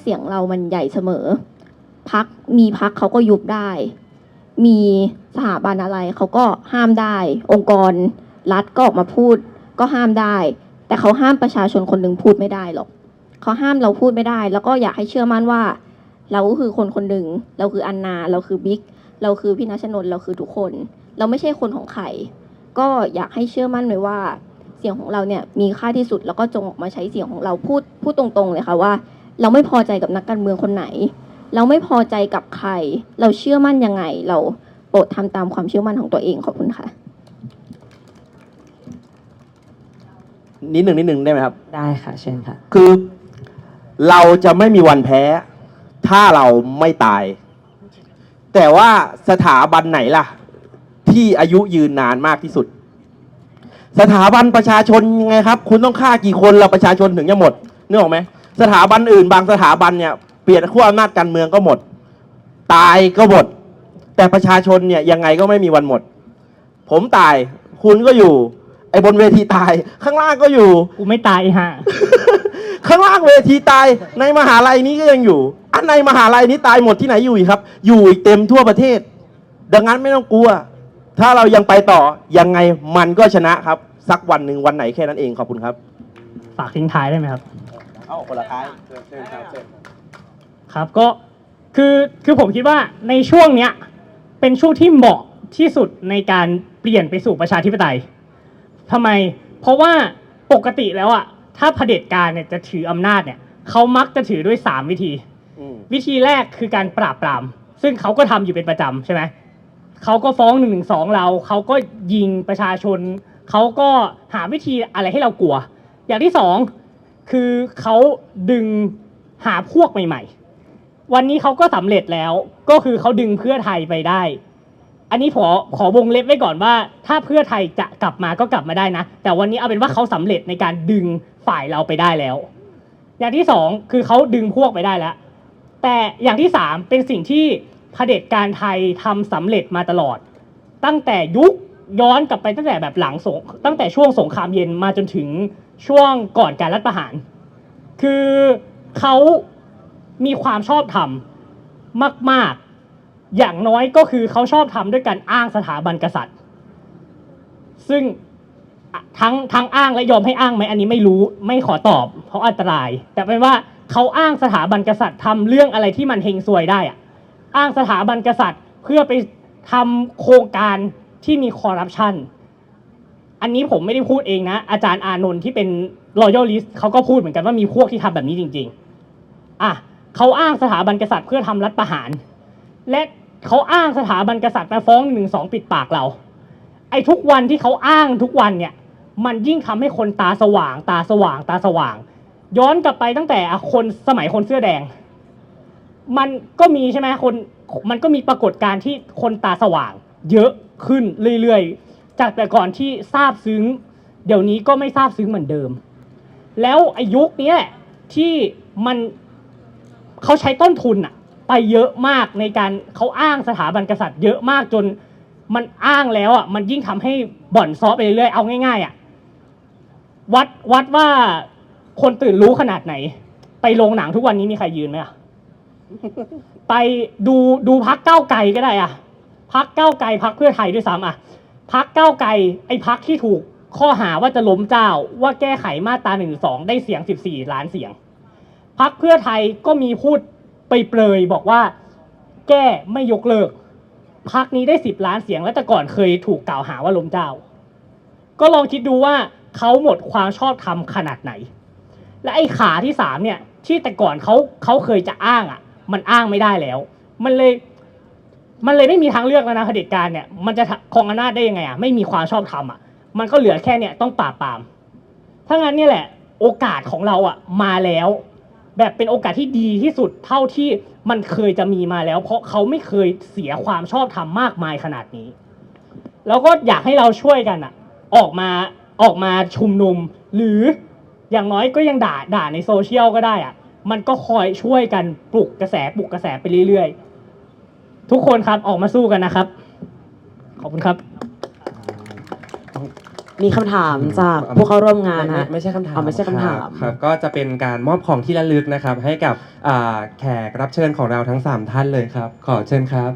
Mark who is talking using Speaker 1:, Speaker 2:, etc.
Speaker 1: เสียงเรามันใหญ่เสมอ พักมีพักเขาก็ยุบได้ มีสถาบันอะไรเขาก็ห้ามได้ องค์กรรัฐก็ออกมาพูดก็ห้ามได้ แต่เขาห้ามประชาชนคนหนึ่งพูดไม่ได้หรอกเขาห้ามเราพูดไม่ได้ แล้วก็อยากให้เชื่อมั่นว่า เราก็คือคนคนหนึ่งเราคืออันนา เราคือบิ๊กเราคือพี่นัชนนท์เราคือทุกคน เราไม่ใช่คนของใครก็อยากให้เชื่อมั่นไว้ว่าเสียงของเราเนี่ยมีค่าที่สุดแล้วก็จงออกมาใช้เสียงของเราพูดพูดตรงๆเลยค่ะว่า เราไม่พอใจกับนักการเมืองคนไหน เราไม่พอใจกับใคร เราเชื่อมั่นยังไง เราโปรดทำตามความเชื่อมั่นของตัวเองขอบคุณค่ะ
Speaker 2: นิดหนึ่งนิดหนึ่งได้ไหมครับ
Speaker 3: ได้ค่ะ เชิญค่ะ
Speaker 2: คือ เราจะไม่มีวันแพ้ ถ้าเราไม่ตาย แต่ว่าสถาบันไหนล่ะ ที่อายุยืนนานมากที่สุด สถาบันประชาชนยังไงครับ คุณต้องฆ่ากี่คนเราประชาชนถึงจะหมดนึกออกไหม สถาบันอื่น บางสถาบันเนี่ยเปลี่ยนขั้วอำนาจการเมืองก็หมด ตายก็หมด แต่ประชาชนเนี่ยยังไงก็ไม่มีวันหมด ผมตายคุณก็อยู่ ไอ้บนเวทีตาย ข้างล่างก็อยู่
Speaker 4: กูไม่ตายฮะ
Speaker 2: ข้างล่างเวทีตายในมหาลัยนี้ก็ยังอยู่ อันในมหาลัยนี้ตายหมดที่ไหนอยู่อีกครับ อยู่อีกเต็มทั่วประเทศ ดังนั้นไม่ต้องกลัว ถ้าเรายังไปต่อยังไงมันก็ชนะครับ สักวันหนึ่งวันไหนแค่นั้นเองขอบคุณครับ
Speaker 4: ฝากทิ้งท้ายได้ไหมครับ
Speaker 2: เอาคนละท้าย
Speaker 4: ครับก็คือคือผมคิดว่าในช่วงเนี้ยเป็นช่วงที่เหมาะที่สุดในการเปลี่ยนไปสู่ประชาธิปไตยทำไม เพราะว่าปกติแล้วอะถ้าเผด็จการเนี่ยจะถืออำนาจเนี่ยเขามักจะถือด้วย 3 วิธี
Speaker 2: อืม
Speaker 4: วิธีแรกคือการปราบปราม ซึ่งเขาก็ทำอยู่เป็นประจำใช่ไหมเขาก็ฟ้องหนึ่งหนึ่งสองเรา เขาก็ยิงประชาชน เขาก็หาวิธีอะไรให้เรากลัว อย่างที่สอง คือเขาดึงหาพวกใหม่ ๆ วันนี้เขาก็สำเร็จแล้วก็คือเขาดึงเพื่อไทยไปได้ อันนี้ขอขอวงเล็บไว้ก่อนว่า ถ้าเพื่อไทยจะกลับมาก็กลับมาได้นะ แต่วันนี้เอาเป็นว่าเขาสำเร็จในการดึงฝ่ายเราไปได้แล้ว อย่างที่สองคือเขาดึงพวกไปได้แล้ว แต่อย่างที่สามเป็นสิ่งที่เผด็จการไทยทำสำเร็จมาตลอด ตั้งแต่ยุคย้อนกลับไปตั้งแต่แบบหลังสงตั้งแต่ช่วงสงครามเย็นมาจนถึง ช่วงก่อนการรัฐประหาร คือเขามีความชอบธรรมมาก ๆ อย่างน้อยก็คือเขาชอบทำด้วยการอ้างสถาบันกษัตริย์ ซึ่งทั้งทั้งอ้างและยอมให้อ้างไหมอันนี้ไม่รู้ไม่ขอตอบ เพราะอันตราย แต่เป็นว่าเขาอ้างสถาบันกษัตริย์ทำเรื่องอะไรที่มันเฮงซวยได้อะอ้างสถาบันกษัตริย์เพื่อไปทำโครงการที่มีคอร์รัปชัน อันนี้ผมไม่ได้พูดเองนะ อาจารย์อานนท์ที่เป็นรอยัลลิสเขาก็พูดเหมือนกันว่ามีพวกที่ทำแบบนี้จริง ๆ อะเขาอ้างสถาบันกษัตริย์เพื่อทำรัฐประหาร และเขาอ้างสถาบันกษัตริย์มาฟ้องหนึ่งสองปิดปากเรา ไอ้ทุกวันที่เขาอ้างทุกวันเนี่ย มันยิ่งทำให้คนตาสว่าง ตาสว่าง ตาสว่าง ย้อนกลับไปตั้งแต่คนสมัยคนเสื้อแดง มันก็มีใช่ไหมคน มันก็มีปรากฏการณ์ที่คนตาสว่าง เยอะขึ้นเรื่อยๆ จากแต่ก่อนที่ทราบซึ้ง เดี๋ยวนี้ก็ไม่ทราบซึ้งเหมือนเดิม แล้วอายุคนี้ที่มันเขาใช้ต้นทุนอะไปเยอะมากในการเขาอ้างสถาบันกษัตริย์ เยอะมากจนมันอ้างแล้วอะมันยิ่งทำให้บ่อนซอไปเรื่อยๆเอาง่ายๆอะวัดวัดว่าคนตื่นรู้ขนาดไหน ไปโรงหนังทุกวันนี้มีใครยืนไหมอะไปดูดูพักเก้าไกลก็ได้อะพักเก้าไกลพักเพื่อไทยด้วยซ้ำอะ พักเก้าวไกลไอ้พักที่ถูกข้อหาว่าจะล้มเจ้าว่าแก้ไขมาตราหนึ่งสองได้เสียงสิบสี่ล้านเสียง พักเพื่อไทยก็มีพูดไปเปรยบอกว่าแก้ไม่ยกเลิก พักนี้ได้สิบล้านเสียงแล้วแต่ก่อนเคยถูกกล่าวหาว่าล้มเจ้า ก็ลองคิดดูว่าเขาหมดความชอบธรรมขนาดไหน และไอ้ขาที่สามเนี่ยที่แต่ก่อนเขาเขาเคยจะอ้างอะ มันอ้างไม่ได้แล้ว มันเลย มันเลยไม่มีทางเลือกแล้วนะเผด็จการเนี่ยมันจะครองอำนาจได้ยังไงอะไม่มีความชอบธรรมอะมันก็เหลือแค่เนี่ยต้องปราบปรามถ้างั้นเนี่ยแหละ โอกาสของเราอะมาแล้ว แบบเป็นโอกาสที่ดีที่สุดเท่าที่มันเคยจะมีมาแล้ว เพราะเขาไม่เคยเสียความชอบธรรมมากมายขนาดนี้ แล้วก็อยากให้เราช่วยกันอะ ออกมาออกมาชุมนุม หรืออย่างน้อยก็ยังด่าด่าในโซเชียลก็ได้อะมันก็คอยช่วยกันปลุกกระแสปลุกกระแสไปเรื่อยๆ ทุกคนครับออกมาสู้กันนะครับ ขอบคุณครับ
Speaker 3: มีคำถามจากผู้เข้าร่วมงาน
Speaker 5: ไม่
Speaker 3: ฮะ
Speaker 5: ไม่ไม่ใช่คำถาม
Speaker 3: อ๋อไม่ใช่คำถาม
Speaker 5: รับครับก็จะเป็นการมอบของที่ระลึกนะครับ ให้กับอ่าแขกรับเชิญของเราทั้ง 3 ท่านเลยครับ ขอเชิญครับ